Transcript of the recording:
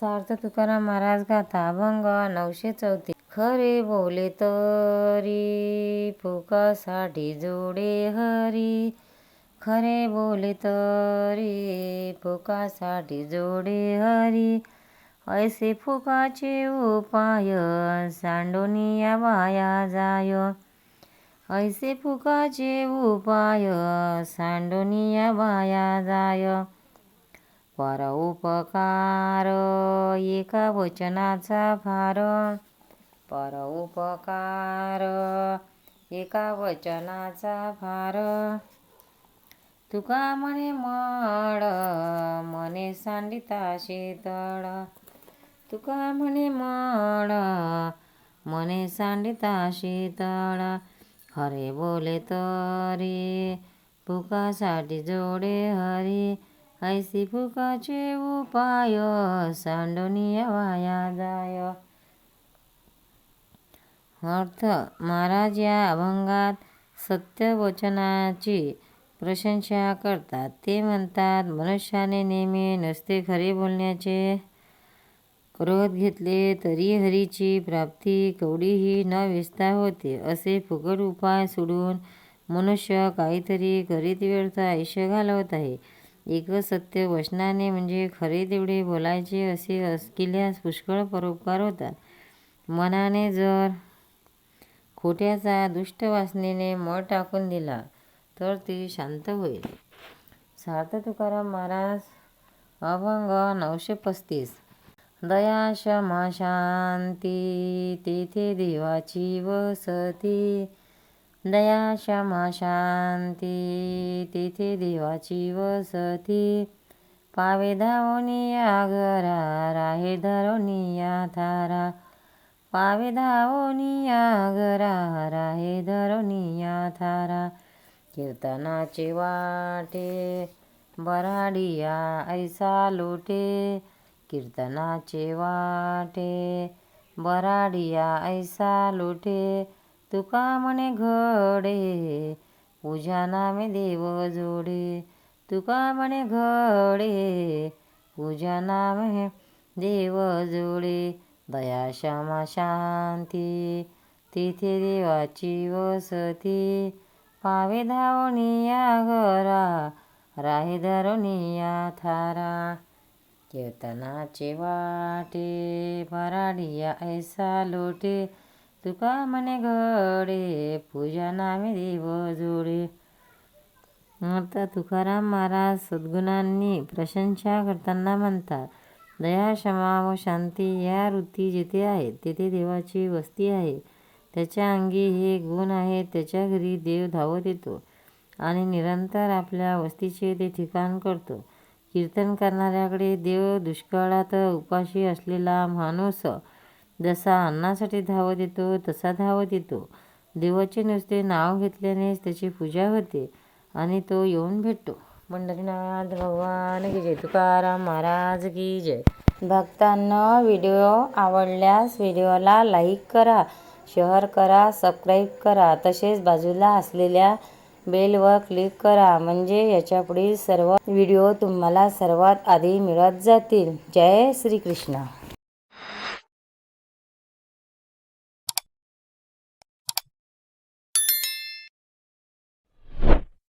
सार्थ तुकाराम महाराज गाथा अभंग नऊशे चौतीस. खरे बोले तरी फुकासाठी जोडे हरी. खरे बोले तरी फुकासाठी जोडे हरी. ऐसे फुकाचे उपाय सांडोनिया वाया जाय. ऐसे फुकाचे उपाय सांडोनिया वाया जाय. पर उपकार एका वचनाचा फार पर उपकार एका वचनाचा फार तुका म्हणे मळ मने सांडिता शीतळ. तुका म्हणे मळ मने सांडिता शीतळ. खरे बोले तरी पुकासाठी जोडे हरी. ऐसी फुकाचे उपाय सांडोनिया वाया जाय. अर्थ महाराज या अभंगात सत्यवचनाची प्रशंसा करतात. ते म्हणतात मनुष्याने नेहमी नसते खरे बोलण्याचे क्रोध घेतले तरी हरीची प्राप्ती कवडीही न विस्तार होते. असे फुकट उपाय सोडून मनुष्य काहीतरी करीत व्यर्थ आयुष्य घालवत आहे. एक सत्य वचनाने म्हणजे खरे तेवढे बोलायचे असे अस केल्यास पुष्कळ परोपकार होतात. मनाने जर खोट्याचा दुष्ट वासनेने मळ टाकून दिला तर ती शांत होईल. सार्थ तुकाराम महाराज अभंग नऊशे पस्तीस. दया क्षमा शांती तेथे देवाची वसती. दया क्षमा शांती तिथे देवाची वसती. पावे धावनिया घरा राहे धरोनिया थारा पावे धावनिया घरा राहे धरोनिया थारा कीर्तनाचे वाटे बराडिया ऐसा लोटे. कीर्तनाचे वाटे बराडिया ऐसा लोटे. तुका म्हणे घडे पूजा नामे देव जोडे. तुका म्हणे घडे पूजा नामे देव जोडे. दया क्षमा शांती तिथे देवाची वसती. पावे धावनिया घरा राहे धरुनिया थारा. कीर्तनाचे वाटे पराडिया ऐसा लोटे. तुका मने घडे पूजा नामे देव जोडे. आता तुकाराम महाराज सद्गुणांनी प्रशंसा करताना म्हणतात दया क्षमा व शांती या वृत्ती जिथे आहेत तेथे देवाची वस्ती आहे. त्याच्या अंगी हे गुण आहेत त्याच्या घरी देव धावत येतो आणि निरंतर आपल्या वस्तीचे ते ठिकाण करतो. कीर्तन करणाऱ्याकडे देव दुष्काळात उपाशी असलेला माणूस जसा अन्नासाठी धावत येतो तसा धावत येतो देवाचे नुसते नाव घेतल्यानेच त्याची पूजा होते आणि तो येऊन भेटतो. पंढरीनाथ भगवान की जय तुकाराम महाराज की जय. भक्तांना व्हिडिओ आवडल्यास व्हिडिओला लाईक करा शेअर करा सबस्क्राईब करा. तसेच बाजूला असलेल्या बेलवर क्लिक करा म्हणजे याच्यापुढील सर्व व्हिडिओ तुम्हाला सर्वात आधी मिळत जातील. जय श्रीकृष्ण.